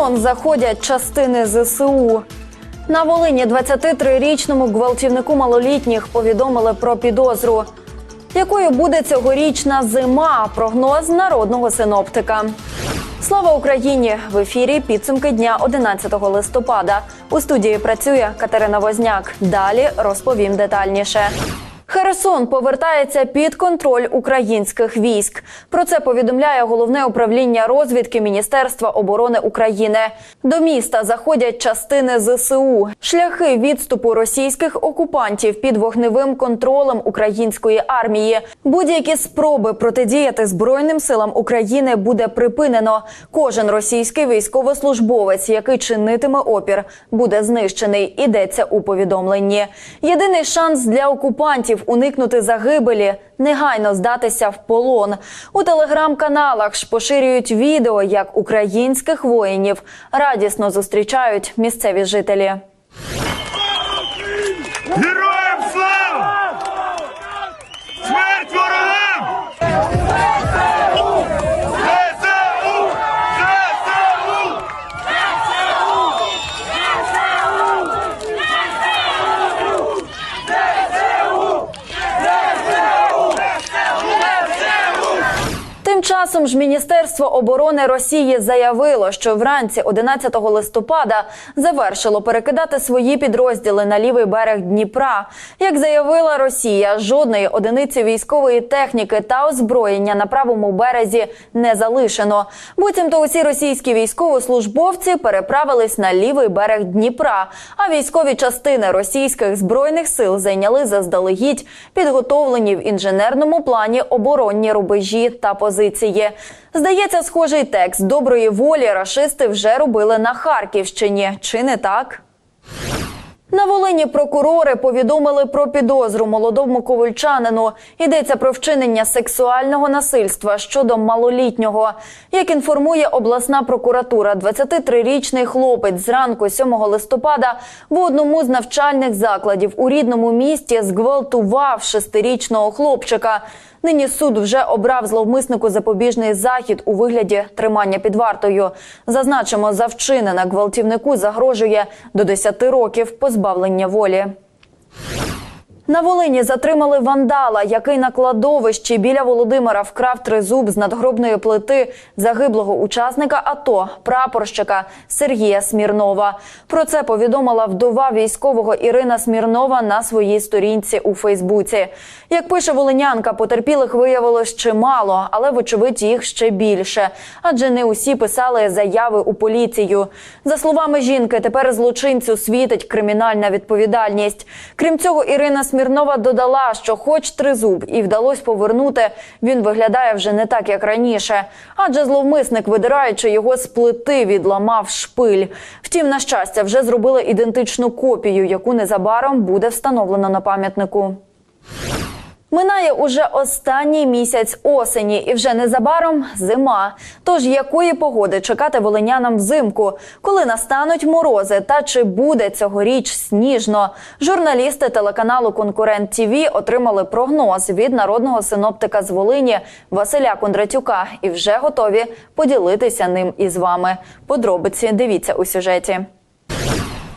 Херсон заходять частини ЗСУ. На Волині 23-річному гвалтівнику малолітніх повідомили про підозру. Якою буде цьогорічна зима? Прогноз народного синоптика. Слава Україні! В ефірі підсумки дня 11 листопада. У студії працює Катерина Возняк. Далі розповім детальніше. Херсон повертається під контроль українських військ. Про це повідомляє головне управління розвідки Міністерства оборони України. До міста заходять частини ЗСУ. Шляхи відступу російських окупантів під вогневим контролем української армії. Будь-які спроби протидіяти Збройним силам України буде припинено. Кожен російський військовослужбовець, який чинитиме опір, буде знищений. Ідеться у повідомленні. Єдиний шанс для окупантів уникнути загибелі негайно здатися в полон. У телеграм-каналах ж поширюють відео, як українських воїнів радісно зустрічають місцеві жителі. Героям слава! Смерть ворогам! ЗСУ! ЗСУ! Тим часом ж Міністерство оборони Росії заявило, що вранці 11 листопада завершило перекидати свої підрозділи на лівий берег Дніпра. Як заявила Росія, жодної одиниці військової техніки та озброєння на правому березі не залишено. Буцімто усі російські військовослужбовці переправились на лівий берег Дніпра. А військові частини російських збройних сил зайняли заздалегідь підготовлені в інженерному плані оборонні рубежі та позиції. Здається, схожий текст доброї волі рашисти вже робили на Харківщині. Чи не так? На Волині прокурори повідомили про підозру молодому ковальчанину. Йдеться про вчинення сексуального насильства щодо малолітнього. Як інформує обласна прокуратура, 23-річний хлопець зранку 7 листопада в одному з навчальних закладів у рідному місті зґвалтував шестирічного хлопчика. Нині суд вже обрав зловмиснику запобіжний захід у вигляді тримання під вартою. Зазначимо, за вчинене гвалтівнику загрожує до 10 років позбавлення волі. На Волині затримали вандала, який на кладовищі біля Володимира вкрав тризуб з надгробної плити загиблого учасника АТО, прапорщика Сергія Смірнова. Про це повідомила вдова військового Ірина Смірнова на своїй сторінці у Фейсбуці. Як пише волинянка, потерпілих виявилось чимало, але вочевидь їх ще більше, адже не усі писали заяви у поліцію. За словами жінки, тепер злочинцю світить кримінальна відповідальність. Крім цього, Ірина Смірнова додала, що, хоч тризуб і вдалося повернути, він виглядає вже не так, як раніше. Адже зловмисник, видираючи його з плити, відламав шпиль. Втім, на щастя, вже зробили ідентичну копію, яку незабаром буде встановлено на пам'ятнику. Минає уже останній місяць осені, і вже незабаром зима. Тож якої погоди чекати волинянам взимку, коли настануть морози, та чи буде цьогоріч сніжно? Журналісти телеканалу Конкурент ТІВІ отримали прогноз від народного синоптика з Волині Василя Кондратюка і вже готові поділитися ним із вами. Подробиці дивіться у сюжеті.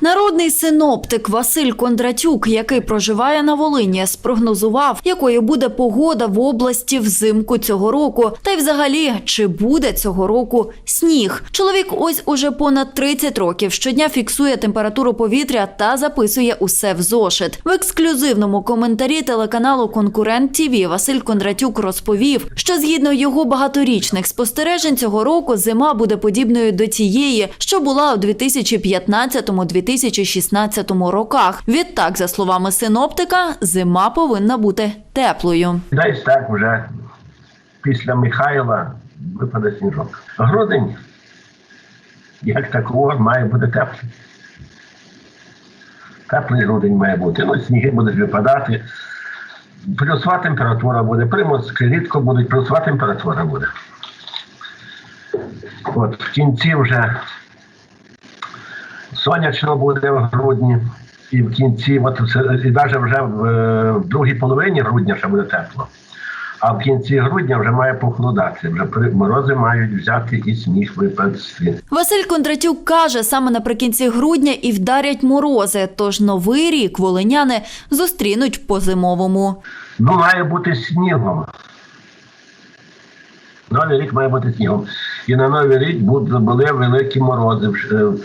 Народний синоптик Василь Кондратюк, який проживає на Волині, спрогнозував, якою буде погода в області взимку цього року, та й взагалі чи буде цього року сніг. Чоловік ось уже понад 30 років щодня фіксує температуру повітря та записує усе в зошит. В ексклюзивному коментарі телеканалу Конкурент ТІВІ Василь Кондратюк розповів, що згідно його багаторічних спостережень цього року зима буде подібною до тієї, що була у 2015-2016 роках. Відтак, за словами синоптика, зима повинна бути теплою. Десь так вже після Михайла випаде сніжок. Грудень, як такого, має бути теплий. Теплий грудень має бути. Ну, сніги будуть випадати. Плюсова температура буде. Приморські рідко будуть, плюсова температура буде. От в кінці вже сонячно буде в грудні. І в кінці, от, і навіть вже в, е, в другій половині грудня ще буде тепло. А в кінці грудня вже має похолодати. Вже морози мають взяти і сніг випасти. Василь Кондратюк каже, саме наприкінці грудня і вдарять морози. Тож новий рік волиняни зустрінуть по зимовому. Ну, має бути снігом. Новий рік має бути снігом. І на новий рік були, великі морози шест-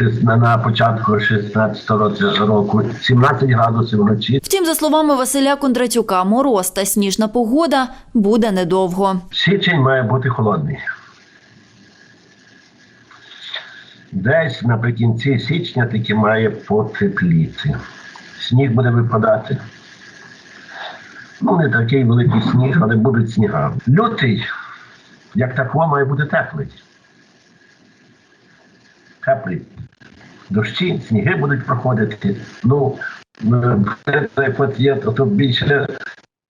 на- початку 16 року. 17 градусів вночі. Втім, за словами Василя Кондратюка, мороз та сніжна погода буде недовго. Січень має бути холодний. Десь наприкінці січня таки має потепліти. Сніг буде випадати. Ну, не такий великий сніг, але будуть сніга. Лютий, як такого, має бути теплий. Теплий. Дощі, сніги будуть проходити. Ну, е, є, то, то більше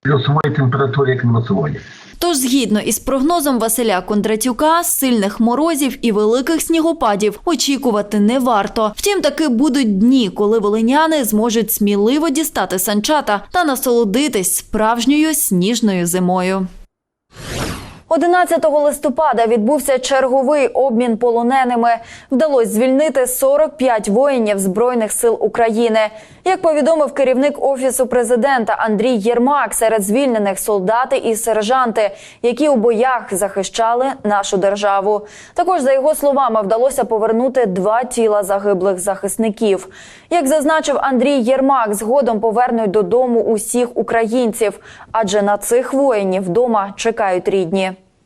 плюсової температури, як мінусової. Тож, згідно із прогнозом Василя Кондратюка, сильних морозів і великих снігопадів очікувати не варто. Втім, таки будуть дні, коли волиняни зможуть сміливо дістати санчата та насолодитись справжньою сніжною зимою. 11 листопада відбувся черговий обмін полоненими. Вдалося звільнити 45 воїнів Збройних сил України. Як повідомив керівник офісу президента Андрій Єрмак, серед звільнених солдати і сержанти, які у боях захищали нашу державу. Також за його словами вдалося повернути два тіла загиблих захисників. Як зазначив Андрій Єрмак, згодом повернуть додому усіх українців, адже на цих воїнів вдома чекають рідні.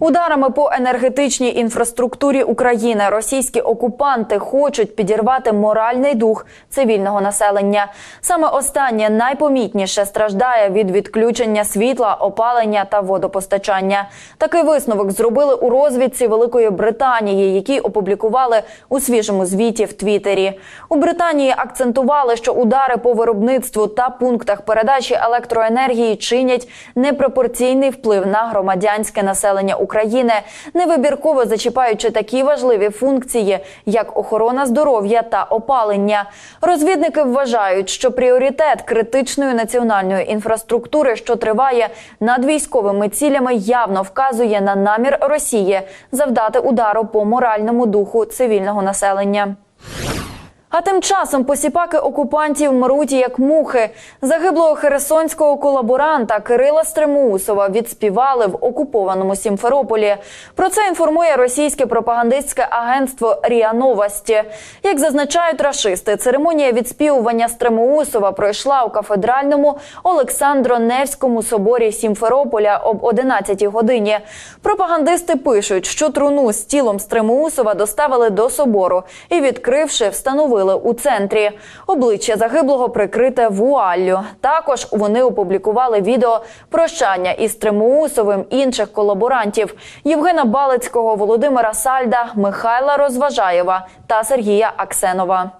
Ударами по енергетичній інфраструктурі України російські окупанти хочуть підірвати моральний дух цивільного населення. Саме останнє найпомітніше страждає від відключення світла, опалення та водопостачання. Такий висновок зробили у розвідці Великої Британії, який опублікували у свіжому звіті в Твіттері. У Британії акцентували, що удари по виробництву та пунктах передачі електроенергії чинять непропорційний вплив на громадянське населення України, невибірково зачіпаючи такі важливі функції, як охорона здоров'я та опалення. Розвідники вважають, що пріоритет критичної національної інфраструктури, що триває над військовими цілями, явно вказує на намір Росії завдати удару по моральному духу цивільного населення. А тим часом посіпаки окупантів мруть як мухи. Загиблого херсонського колаборанта Кирила Стремусова відспівали в окупованому Сімферополі. Про це інформує російське пропагандистське агентство РІА Новості. Як зазначають рашисти, церемонія відспівування Стремоусова пройшла у кафедральному Олександро-Невському соборі Сімферополя об 11 годині. Пропагандисти пишуть, що труну з тілом Стремоусова доставили до собору і, відкривши, встановили у центрі. Обличчя загиблого прикрите вуаллю. Також вони опублікували відео прощання із Тремоусовим інших колаборантів Євгена Балицького, Володимира Сальда, Михайла Розважаєва та Сергія Аксенова.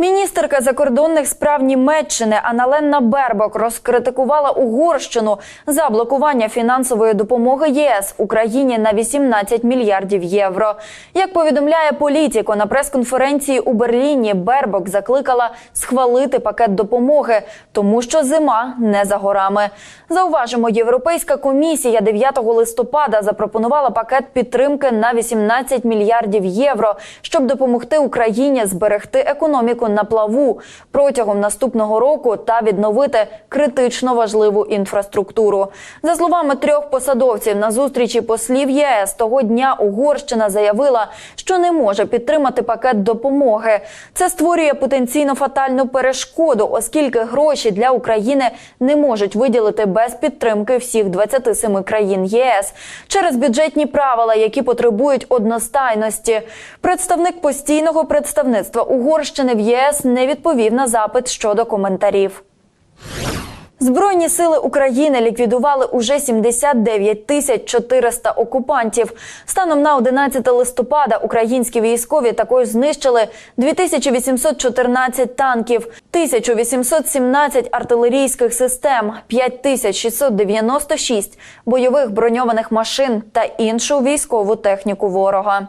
Міністерка закордонних справ Німеччини Аналенна Бербок розкритикувала Угорщину за блокування фінансової допомоги ЄС Україні на 18 мільярдів євро. Як повідомляє політико на прес-конференції у Берліні, Бербок закликала схвалити пакет допомоги, тому що зима не за горами. Зауважимо, Європейська комісія 9 листопада запропонувала пакет підтримки на 18 мільярдів євро, щоб допомогти Україні зберегти економіку на плаву протягом наступного року та відновити критично важливу інфраструктуру. За словами трьох посадовців на зустрічі послів ЄС того дня Угорщина заявила, що не може підтримати пакет допомоги. Це створює потенційно фатальну перешкоду, оскільки гроші для України не можуть виділити без підтримки всіх 27 країн ЄС через бюджетні правила, які потребують одностайності. Представник постійного представництва Угорщини в ЄС не відповів на запит щодо коментарів. Збройні сили України ліквідували уже 79 тисяч 400 окупантів. Станом на 11 листопада українські військові також знищили 2814 танків, 1817 артилерійських систем, 5696 бойових броньованих машин та іншу військову техніку ворога.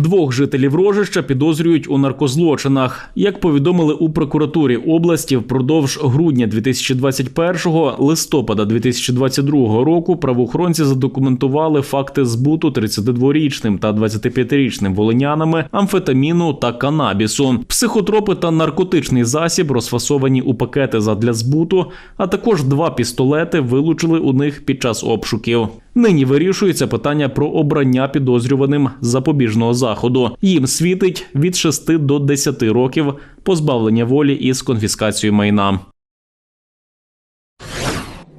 Двох жителів Рожища підозрюють у наркозлочинах. Як повідомили у прокуратурі області, впродовж грудня 2021 листопада 2022 року правоохоронці задокументували факти збуту 32-річним та 25-річним волинянами амфетаміну та канабісу. Психотропи та наркотичний засіб розфасовані у пакети задля збуту, а також два пістолети вилучили у них під час обшуків. Нині вирішується питання про обрання підозрюваним запобіжного заходу. Їм світить від 6 до 10 років позбавлення волі із конфіскацією майна.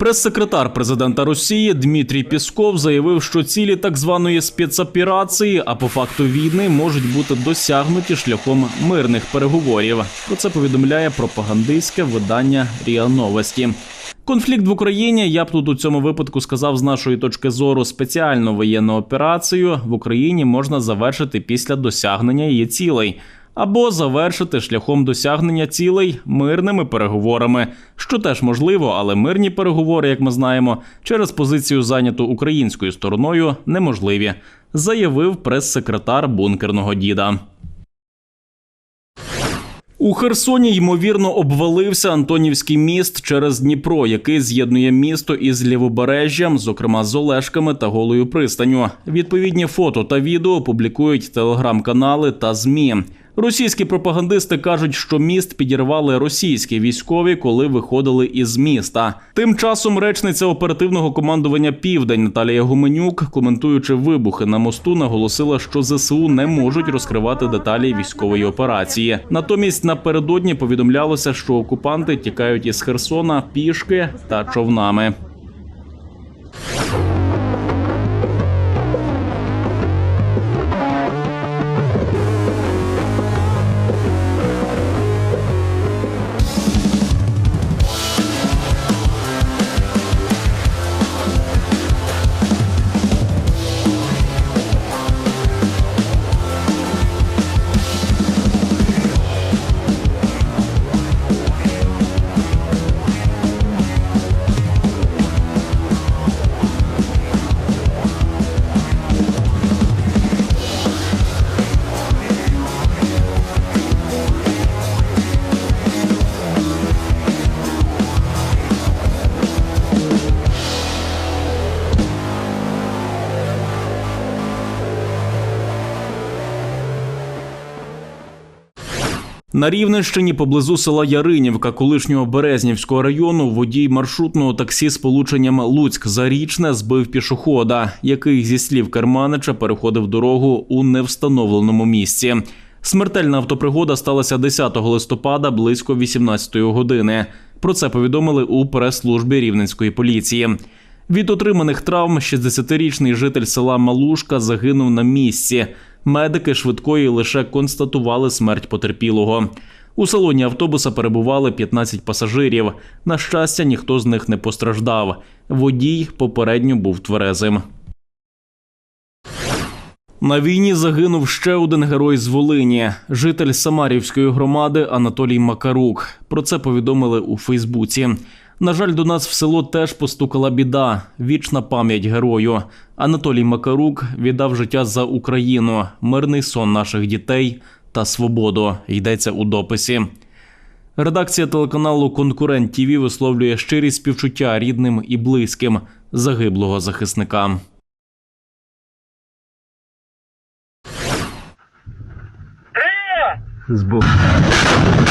Прес-секретар президента Росії Дмитрій Пісков заявив, що цілі так званої спецоперації, а по факту війни, можуть бути досягнуті шляхом мирних переговорів. Про це повідомляє пропагандистське видання РІА Новості. Конфлікт в Україні, я б тут у цьому випадку сказав з нашої точки зору спеціальну воєнну операцію в Україні можна завершити після досягнення її цілей. Або завершити шляхом досягнення цілей мирними переговорами, що теж можливо, але мирні переговори, як ми знаємо, через позицію зайняту українською стороною неможливі, заявив прес-секретар бункерного діда. У Херсоні ймовірно обвалився Антонівський міст через Дніпро, який з'єднує місто із лівобережжям, зокрема з Олешками та Голою пристаню. Відповідні фото та відео публікують телеграм-канали та змі. Російські пропагандисти кажуть, що міст підірвали російські військові, коли виходили із міста. Тим часом речниця оперативного командування Південь Наталія Гуменюк, коментуючи вибухи на мосту, наголосила, що ЗСУ не можуть розкривати деталі військової операції. Натомість напередодні повідомлялося, що окупанти тікають із Херсона пішки та човнами. На Рівненщині поблизу села Яринівка колишнього Березнівського району водій маршрутного таксі з полученням Луцьк-Зарічне збив пішохода, який зі слів Керманича переходив дорогу у невстановленому місці. Смертельна автопригода сталася 10 листопада близько 18 години. Про це повідомили у прес-службі рівненської поліції. Від отриманих травм 60-річний житель села Малушка загинув на місці. Медики швидкої лише констатували смерть потерпілого. У салоні автобуса перебували 15 пасажирів. На щастя, ніхто з них не постраждав. Водій попередньо був тверезим. На війні загинув ще один герой з Волині, житель Самарівської громади Анатолій Макарук. Про це повідомили у Фейсбуці. На жаль, до нас в село теж постукала біда. Вічна пам'ять герою. Анатолій Макарук віддав життя за Україну, мирний сон наших дітей та свободу. Йдеться у дописі. Редакція телеканалу Конкурент ТІВІ висловлює щирі співчуття рідним і близьким загиблого захисника. Збоку. –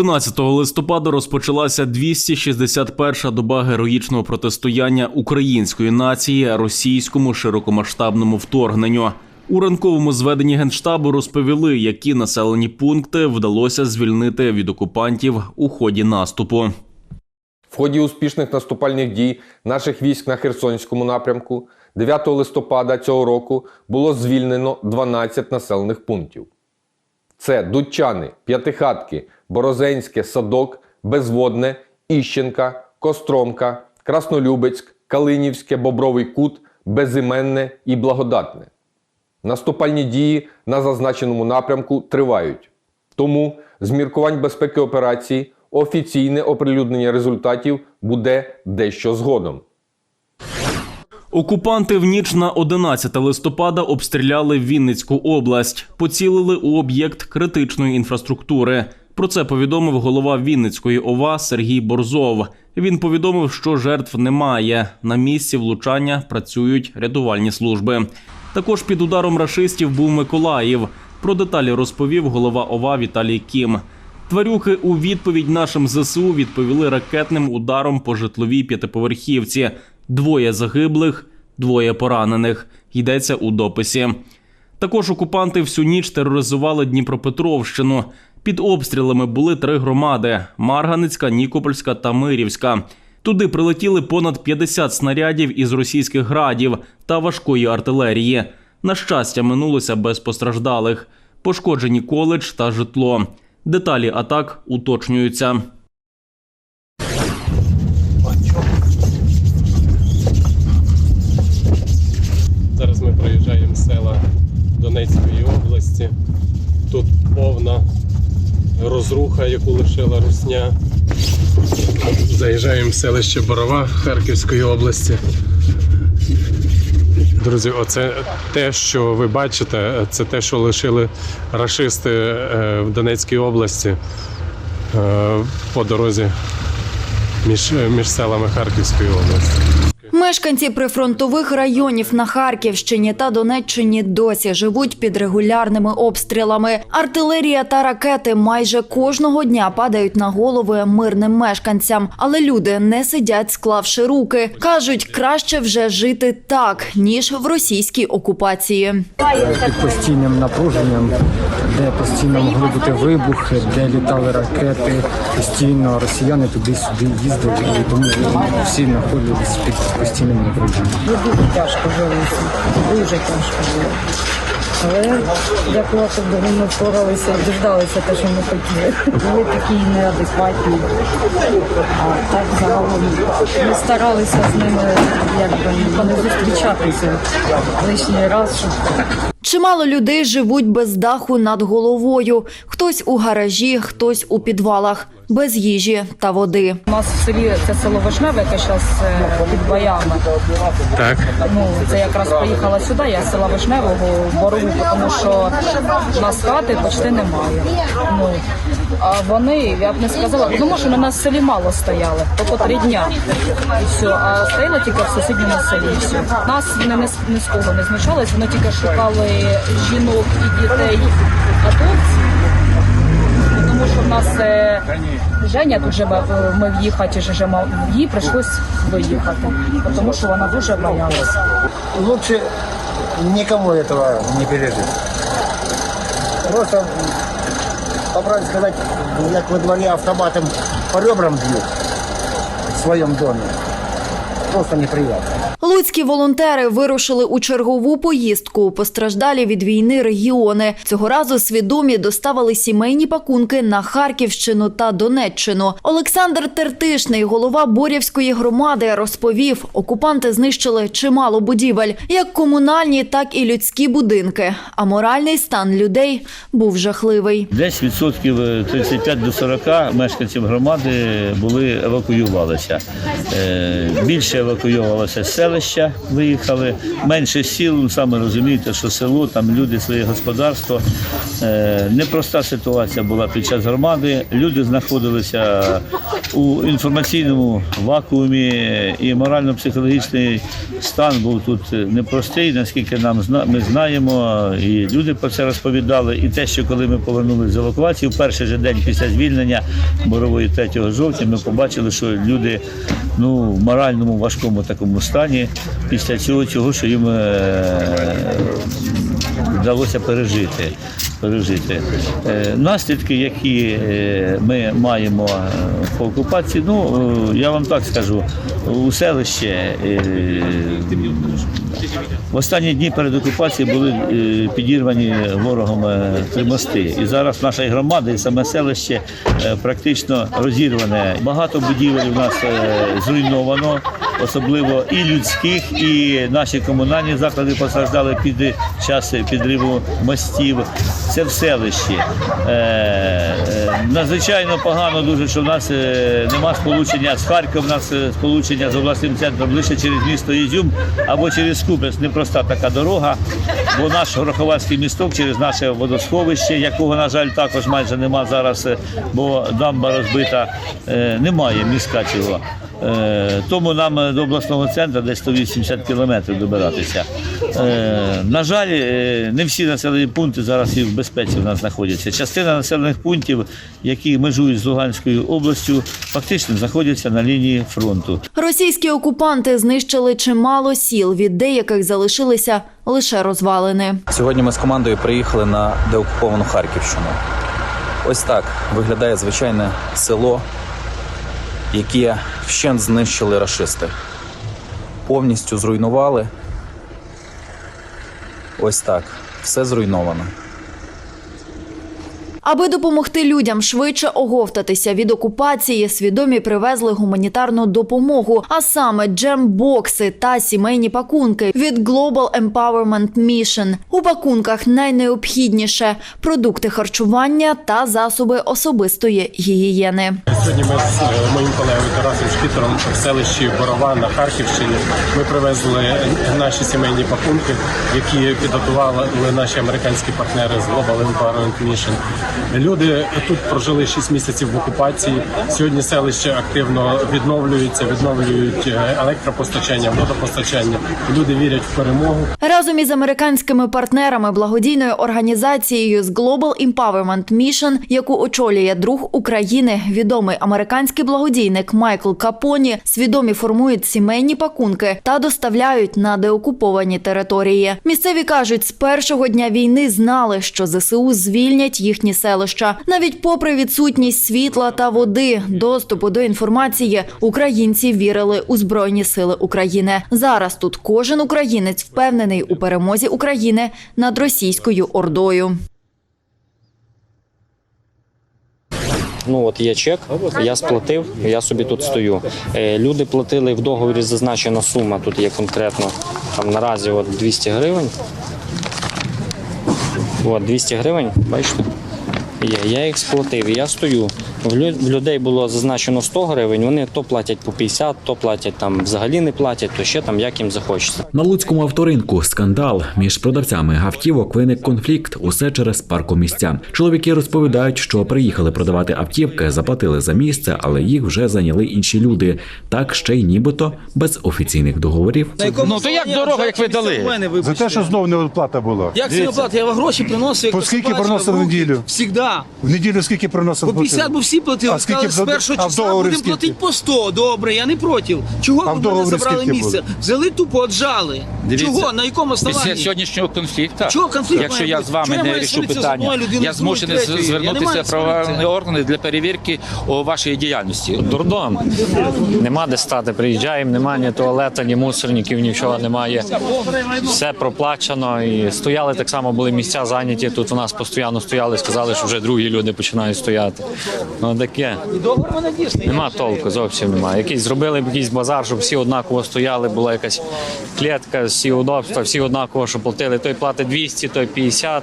11 листопада розпочалася 261-ша доба героїчного протистояння української нації російському широкомасштабному вторгненню. У ранковому зведенні генштабу розповіли, які населені пункти вдалося звільнити від окупантів у ході наступу. В ході успішних наступальних дій наших військ на Херсонському напрямку 9 листопада цього року було звільнено 12 населених пунктів. Це Дудчани, П'ятихатки, Борозенське, Садок, Безводне, Іщенка, Костромка, Краснолюбецьк, Калинівське, Бобровий Кут, Безіменне і Благодатне. Наступальні дії на зазначеному напрямку тривають. Тому з міркувань безпеки операції офіційне оприлюднення результатів буде дещо згодом. Окупанти в ніч на 11 листопада обстріляли Вінницьку область, поцілили у об'єкт критичної інфраструктури. Про це повідомив голова Вінницької ОВА Сергій Борзов. Він повідомив, що жертв немає. На місці влучання працюють рятувальні служби. Також під ударом рашистів був Миколаїв. Про деталі розповів голова ОВА Віталій Кім. Тварюки у відповідь нашим ЗСУ відповіли ракетним ударом по житловій п'ятиповерхівці. Двоє загиблих, двоє поранених. Йдеться у дописі. Також окупанти всю ніч тероризували Дніпропетровщину. Під обстрілами були три громади: Марганицька, Нікопольська та Мирівська. Туди прилетіли понад 50 снарядів із російських градів та важкої артилерії. На щастя, минулося без постраждалих. Пошкоджені коледж та житло. Деталі атак уточнюються. Зараз ми проїжджаємо села Донецької області. Тут повна розруха, яку лишила русня. Заїжджаємо в селище Борова Харківської області. Друзі, оце те, що ви бачите, це те, що лишили рашисти е, в Донецькій області е, по дорозі між, між селами Харківської області. Мешканці прифронтових районів на Харківщині та Донеччині досі живуть під регулярними обстрілами. Артилерія та ракети майже кожного дня падають на голови мирним мешканцям, але люди не сидять, склавши руки. кажуть, краще вже жити так, ніж в російській окупації. під постійним напруженням, де постійно могли бути вибухи, де літали ракети, постійно росіяни туди-сюди їздили, і тому всі знаходились під постійним напруженням. дуже тяжко жилося, дуже тяжко було. Але дякувати Богу, ми впоралися, діждалися те, що ми хотіли. Були такі неадекватні. А так загалом ми старалися з ними якби не зустрічатися лишній раз, щоб Чимало людей живуть без даху над головою. Хтось у гаражі, хтось у підвалах, без їжі та води. у нас в селі це село Вишневе, яке зараз під боями. Так. Ну, це якраз приїхала сюди, я з села Вишневого в Борову, тому що в нас хати почти немає. Ну, а вони, я б не сказала, тому що на нас в селі мало стояли, тільки три дня. І все. А стояли тільки в сусідньому селі. Все. Нас не, не, з- ні з кого не знущались, вони тільки шукали жінок і дітей атовців. Тому що в нас е, Женя тут живе, ми в її хаті їй прийшлось виїхати, тому що вона дуже боялася. лучше никому этого не пережить. Просто, по сказать, как во дворе автоматом по ребрам бьют в своем доме. Просто неприятно. Луцькі волонтери вирушили у чергову поїздку постраждалі від війни регіони. Цього разу свідомі доставили сімейні пакунки на Харківщину та Донеччину. Олександр Тертишний, голова Борівської громади, розповів, окупанти знищили чимало будівель, як комунальні, так і людські будинки. А моральний стан людей був жахливий. Десь відсотків е, 35 до 40 мешканців громади були евакуювалися. Е, Більше евакуювалося з селища, виїхали, менше сіл, ну, саме розумієте, що село, там люди, своє господарство. Е, Непроста ситуація була під час громади. Люди знаходилися у інформаційному вакуумі і морально-психологічний стан був тут непростий, наскільки нам ми знаємо, і люди про це розповідали. І те, що коли ми повернулися з евакуації, в перший же день після звільнення борової 3 жовтня, ми побачили, що люди ну, в моральному важкому такому стані після цього, цього що їм е, вдалося пережити. пережити. Е, Наслідки, які е, ми маємо по окупації, ну я вам так скажу, у селище в останні дні перед окупацією були підірвані ворогом три мости. І зараз наша громада і саме селище практично розірване. Багато будівель у нас зруйновано, особливо і людських, і наші комунальні заклади постраждали під час підриву мостів. Це в селищі. Е, е, Надзвичайно погано дуже, що в нас е, нема сполучення з Харковом, у нас сполучення з обласним центром лише через місто Ізюм або через Купець. Непроста така дорога, бо наш Гороховацький місток через наше водосховище, якого, на жаль, також майже нема зараз, бо дамба розбита, немає міста цього. Е, Тому нам е, до обласного центру десь 180 кілометрів добиратися. Е, На жаль, не всі населені пункти зараз і в безпеці в нас знаходяться. Частина населених пунктів, які межують з Луганською областю, фактично знаходяться на лінії фронту. Російські окупанти знищили чимало сіл, від деяких залишилися лише розвалини. Сьогодні ми з командою приїхали на деокуповану Харківщину. Ось так виглядає звичайне село, яке вщент знищили рашисти. Повністю зруйнували. Ось так. Все зруйновано. Аби допомогти людям швидше оговтатися від окупації, свідомі привезли гуманітарну допомогу, а саме джембокси та сімейні пакунки від Global Empowerment Mission. У пакунках найнеобхідніше продукти харчування та засоби особистої гігієни. Сьогодні ми з е, моїм колегою Тарасом Шкітером в селищі Борова на Харківщині. Ми привезли наші сімейні пакунки, які підготували наші американські партнери з Global Empowerment Mission. Люди тут прожили 6 місяців в окупації. Сьогодні селище активно відновлюється, відновлюють е, електропостачання, водопостачання. Люди вірять в перемогу. Разом із американськими партнерами благодійною організацією з Global Empowerment Mission, яку очолює друг України, відомий американський благодійник Майкл Капоні, свідомі формують сімейні пакунки та доставляють на деокуповані території. Місцеві кажуть, з першого дня війни знали, що ЗСУ звільнять їхні селища. Навіть попри відсутність світла та води, доступу до інформації, українці вірили у збройні сили України. Зараз тут кожен українець впевнений у перемозі України над російською ордою. Ну от є чек, я сплатив, я собі тут стою. Е, Люди платили в договорі зазначена сума, тут є конкретно там наразі от 200 гривень. От 200 гривень, бачите? Є. Я їх сплатив, і я стою. В людей було зазначено 100 гривень, вони то платять по 50, то платять там взагалі не платять, то ще там як їм захочеться. На луцькому авторинку скандал між продавцями автівок виник конфлікт. Усе через паркомісця. Чоловіки розповідають, що приїхали продавати автівки, заплатили за місце, але їх вже зайняли інші люди. Так ще й нібито без офіційних договорів. Ну то як дорога, як ви дали? За те, що знов неоплата була. Як це оплата? Я вам гроші приносив. По скільки приносили в неділю? Всігда. В неділю скільки приносили? По 50, бо всі платили. А скільки Сказали, з першого а в числа договорі будемо скільки? платити по 100. Добре, я не проти. Чого А в ви мене договорі забрали скільки місце? було? Взяли тупо, отжали. Чого? На якому Після основанні? сьогоднішнього конфлікту, Чого конфлікт якщо має я бути? з вами Чого я не маю рішу сваритися з питання, одною людиною, я з другою, змушений з- третьою? Я не звернутися маю в правоохоронні сваритися. органи для перевірки о, вашої діяльності. Дурдом. Нема де стати. Приїжджаємо, немає ні туалета, ні мусорників, нічого немає. Все проплачено. І стояли так само, були місця зайняті. Тут у нас постійно стояли, сказали, що вже другі люди починають стояти. Ну таке. Договор мене дійсний. Нема толку, зовсім немає. Якийсь зробили б якийсь базар, щоб всі однаково стояли, була якась клітка, всі удобства, всі однаково, що платили. Той платить 200, той 50.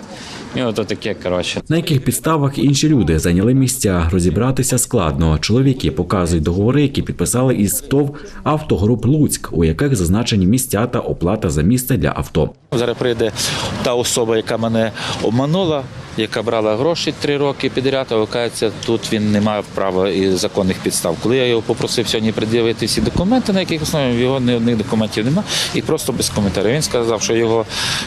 І ото таке, коротше. На яких підставах інші люди зайняли місця, розібратися складно. Чоловіки показують договори, які підписали із ТОВ автогруп Луцьк, у яких зазначені місця та оплата за місце для авто. Зараз прийде та особа, яка мене обманула, яка брала гроші три роки підряд, а виявляється, тут він не має права і законних підстав. Коли я його попросив сьогодні пред'явити всі документи, на яких основі його ні одних документів немає, і просто без коментарів. Він сказав, що його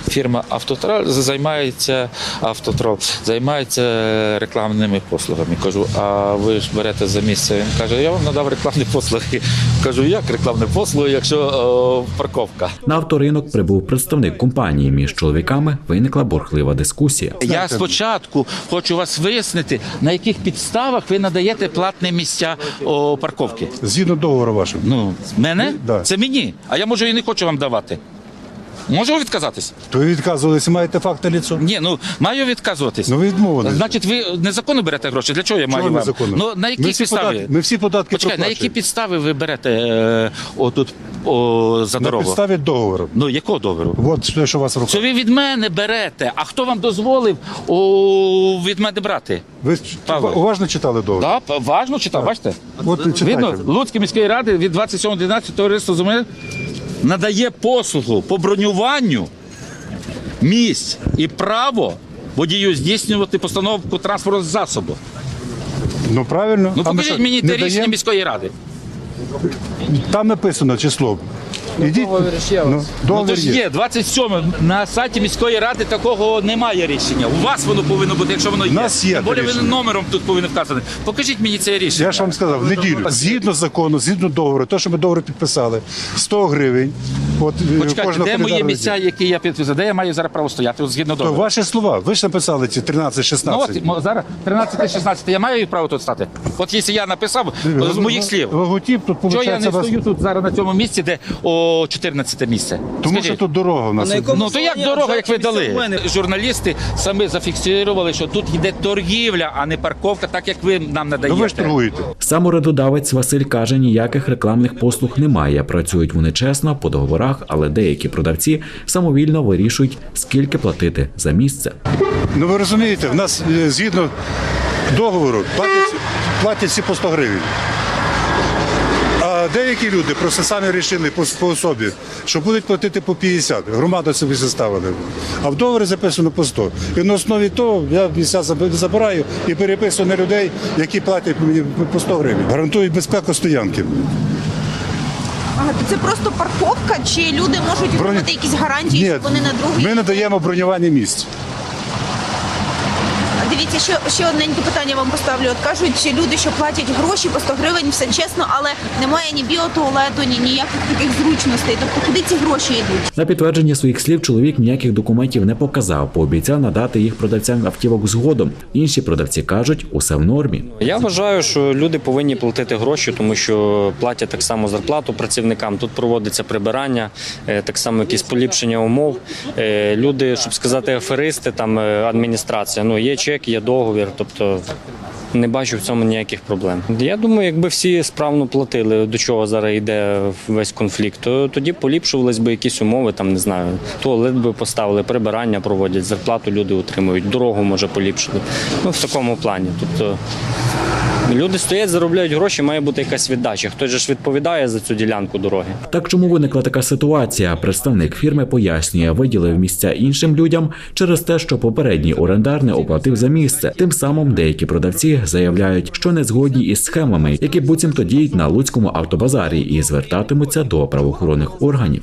фірма Автотрал займається автотрол, займається рекламними послугами. Кажу, а ви ж берете за місце? Він каже, я вам надав рекламні послуги. Кажу, як рекламні послуги, якщо о, парковка? На авторинок прибув представник компанії. Між чоловіками виникла борхлива дискусія. Я спочатку хочу вас вияснити, на яких підставах ви надаєте платні місця о, парковки. Згідно договору вашого. Ну, мене? Да. Це мені. А я може і не хочу вам давати. Можу відказатись? То ви відказувалися, маєте факт на ліцо? Ні, ну маю відказуватись. Ну ви відмовились. Значить, ви незаконно берете гроші. Для чого я маю Чого вам? незаконно? Ну на які Ми всі підстави? податки- ми всі податки Почекай, на які проплачуємо. підстави ви берете е, отут о, за На дорогу? підставі договору. Ну якого договору? От те, що у вас в руках. Це ви від мене берете. А хто вам дозволив о, від мене брати? Ви Павло. уважно читали договор? Так, важно читав, бачите? От і читайте. Видно, Луцької міської ради від 27.11 товариство земель надає послугу по бронюванню місць і право водію здійснювати постановку транспортного засобу. Ну правильно. Ну А ми покажіть що, мені не те рішення даємо? міської ради. Там написано число. Ідіть. Ну, Ну договір є. є 27 на сайті міської ради такого немає рішення. У вас воно повинно бути, якщо воно є. У нас є Тим більше рішення. ви номером тут повинно вказати. Покажіть мені це рішення. Я ж вам сказав, в неділю. Згідно закону, згідно договору, те, що ми договор підписали, 100 гривень. От е, Почекайте, кожного де мої календарного місця, дня. які я підписав? Де я маю зараз право стояти? От згідно То договору. ваші слова. Ви ж написали ці 13-16. Ну от мо- зараз 13-16, я маю право тут стати. От якщо я написав з моїх слів. Логотип тут Чого я не стою тут зараз на цьому місці, де о 14 місце? Тому Скажіть. що тут дорога у нас. іде. Ну то як дорога, як ви дали? Журналісти самі зафіксували, що тут йде торгівля, а не парковка, так як ви нам надаєте. Ну ви ж торгуєте. Сам уредодавець Василь каже, ніяких рекламних послуг немає. Працюють вони чесно по договорах, але деякі продавці самовільно вирішують, скільки платити за місце. Ну ви розумієте, в нас е, згідно договору платять, платять всі по 100 гривень. А деякі люди просто самі вирішили по, по особі, що будуть платити по 50. Громада собі заставили. А в договорі записано по 100. І на основі того я місця забираю і переписую на людей, які платять мені по 100 гривень. Гарантують безпеку стоянки. Ага, то це просто парковка, чи люди можуть отримати якісь гарантії, Ні, що вони на другий? ми надаємо бронювання місць. Дивіться, що ще одненьке питання вам поставлю. От кажуть, що люди, що платять гроші по 100 гривень, все чесно, але немає ні біотуалету, ні ніяких таких зручностей. Тобто, куди ці гроші йдуть? На підтвердження своїх слів чоловік ніяких документів не показав, пообіцяв надати їх продавцям автівок згодом. Інші продавці кажуть, усе в нормі. Я вважаю, що люди повинні платити гроші, тому що платять так само зарплату працівникам. Тут проводиться прибирання, е, так само якісь поліпшення умов. Е, Люди, щоб сказати, аферисти, там е, адміністрація. Ну є чек, є договір, тобто. Не бачу в цьому ніяких проблем. Я думаю, якби всі справно платили, до чого зараз йде весь конфлікт, то тоді поліпшувались би якісь умови, там не знаю, туалет би поставили, прибирання проводять, зарплату люди отримують, дорогу може поліпшили. Ну в такому плані. Тобто люди стоять, заробляють гроші, має бути якась віддача. Хтось же ж відповідає за цю ділянку дороги. Так чому виникла така ситуація? Представник фірми пояснює, виділив місця іншим людям через те, що попередній орендар не оплатив за місце. Тим самим деякі продавці заявляють, що не згодні із схемами, які буцімто діють на луцькому автобазарі, і звертатимуться до правоохоронних органів.